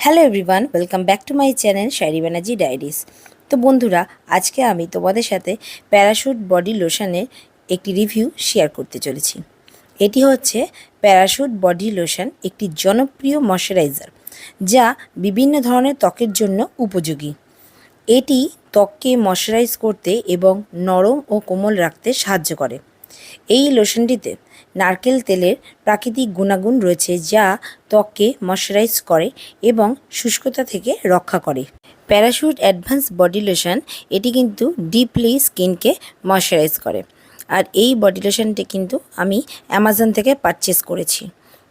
Hello everyone welcome back to my channel Shairi Banerjee diaries তো বন্ধুরা, আজকে আমি তোমাদের সাথে প্যারাশুট বডি লোশনের একটি রিভিউ শেয়ার করতে চলেছি। এটি হচ্ছে প্যারাশুট বডি লোশন একটি জনপ্রিয় ময়শ্চারাইজার যা বিভিন্ন ধরনের ত্বকের জন্য উপযোগী। এটি ত্বককে ময়শ্চারাইজ করতে এবং নরম ও কোমল রাখতে সাহায্য করে। এই লোশনটিতে নারকেল তেলের প্রাকৃতিক গুণাগুণ রয়েছে যা ত্বককে ময়শ্চারাইজ করে এবং শুষ্কতা থেকে রক্ষা করে। প্যারাশুট অ্যাডভান্স বডি লোশন এটি কিন্তু ডিপলি স্কিনকে ময়শ্চারাইজ করে। আর এই বডি লোশনটি কিন্তু আমি অ্যামাজন থেকে পারচেস করেছি।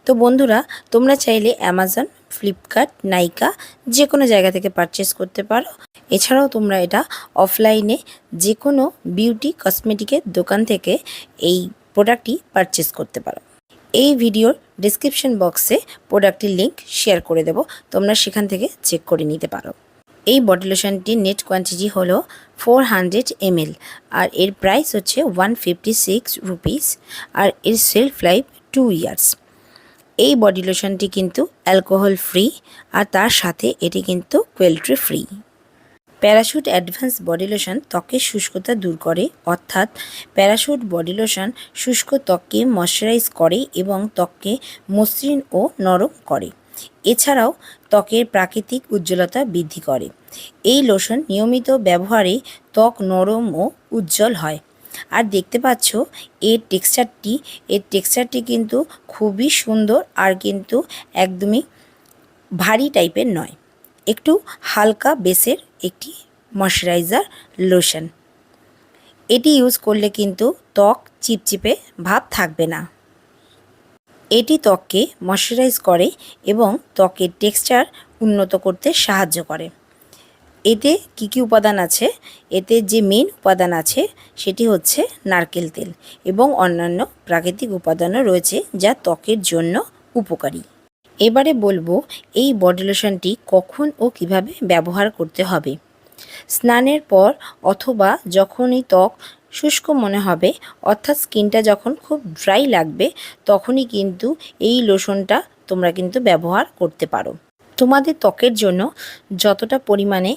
তো বন্ধুরা, তোমরা চাইলে অ্যামাজন ফ্লিপকার্ট নাইকা যে কোনো জায়গা থেকে পারচেস করতে পারো। এছাড়াও তোমরা এটা অফলাইনে যে কোনো বিউটি কসমেটিকের দোকান থেকে এই প্রোডাক্টটি পারচেস করতে পারো। এই ভিডিওর ডিসক্রিপশন বক্সে প্রোডাক্টের লিঙ্ক শেয়ার করে দেব, তোমরা সেখান থেকে চেক করে নিতে পারো। এই বডি লোশনটির নেট কোয়ান্টিটি হলো ফোর হান্ড্রেড আর এর প্রাইস হচ্ছে ওয়ান ফিফটি সিক্স রুপিস আর এর সেলফ লাইফ টু ইয়ার্স এই বডি লোশনটি কিন্তু অ্যালকোহল ফ্রি আর তার সাথে এটি কিন্তু কোয়েলট্রি free Parachute advance body lotion ত্বকের শুষ্কতা দূর করে, অর্থাৎ প্যারাশুট বডি লোশন শুষ্ক ত্বককে ময়শ্চারাইজ করে এবং ত্বককে মসৃণ ও নরম করে। এছাড়াও ত্বকের প্রাকৃতিক উজ্জ্বলতা বৃদ্ধি করে। এই লোশন নিয়মিত ব্যবহারে ত্বক নরম ও উজ্জ্বল হয়। আর দেখতে পাচ্ছ, এর টেক্সচারটি এর টেক্সচারটি কিন্তু খুবই সুন্দর আর কিন্তু একদমই ভারী টাইপের নয়। একটু হালকা বেসের একটি ময়শ্চারাইজার লোশন এটি ইউজ করলে কিন্তু ত্বক চিপচিপে ভাব থাকবে না। এটি ত্বককে ময়শ্চারাইজ করে এবং ত্বকের টেক্সচার উন্নত করতে সাহায্য করে। এতে কি কি উপাদান আছে? এতে যে মেন উপাদান আছে সেটি হচ্ছে নারকেল তেল এবং অন্যান্য প্রাকৃতিক উপাদানও রয়েছে যা ত্বকের জন্য উপকারী। এবারে বলব এই বডি লোশনটি কখন ও কীভাবে ব্যবহার করতে হবে। স্নানের পর অথবা যখনই ত্বক শুষ্ক মনে হবে, অর্থাৎ স্কিনটা যখন খুব ড্রাই লাগবে, তখনই কিন্তু এই লোশনটা তোমরা কিন্তু ব্যবহার করতে পারো। তোমাদের ত্বকের জন্য যতটা পরিমাণে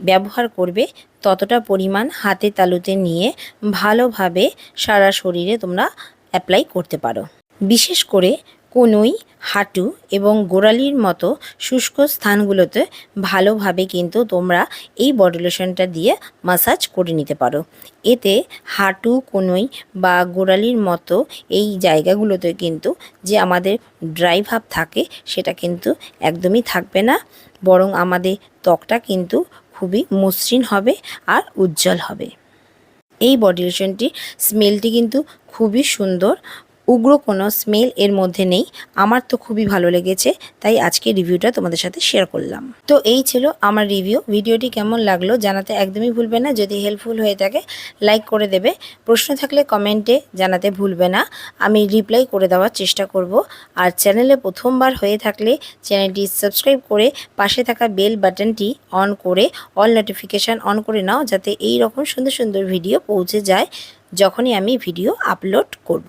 ব্যবহার করবে, ততটা পরিমাণ হাতে তালুতে নিয়ে ভালোভাবে সারা শরীরে তোমরা অ্যাপ্লাই করতে পারো। বিশেষ করে কনুই, হাঁটু এবং গোড়ালির মতো শুষ্ক স্থানগুলোতে ভালোভাবে কিন্তু তোমরা এই বডি লোশনটা দিয়ে মাসাজ করে নিতে পারো। এতে হাঁটু, কনুই বা গোড়ালির মতো এই জায়গাগুলোতে কিন্তু যে আমাদের ড্রাই ভাব থাকে সেটা কিন্তু একদমই থাকবে না, বরং আমাদের ত্বকটা কিন্তু খুবই মসৃণ হবে আর উজ্জ্বল হবে। এই বডি লোশনটির স্মেলটি কিন্তু খুবই সুন্দর উগ্র কোনো স্মেল এর মধ্যে নেই। আমার তো খুবই ভালো লেগেছে, তাই আজকে রিভিউটা তোমাদের সাথে শেয়ার করলাম। তো এই ছিল আমার রিভিউ ভিডিওটি কেমন লাগল জানাতে একদমই ভুলবে না। যদি হেল্পফুল হয়ে থাকে লাইক করে দেবে। প্রশ্ন থাকলে কমেন্টে জানাতে ভুলবে না। আমি রিপ্লাই করে দেওয়ার চেষ্টা করব। আর চ্যানেলে প্রথমবার হয়ে থাকলে চ্যানেলটি সাবস্ক্রাইব করে পাশে থাকা বেল বাটনটি অন করে অল নোটিফিকেশান অন করে নাও, যাতে এই রকম সুন্দর সুন্দর ভিডিও পৌঁছে যায়, যখনই আমি ভিডিও আপলোড করব।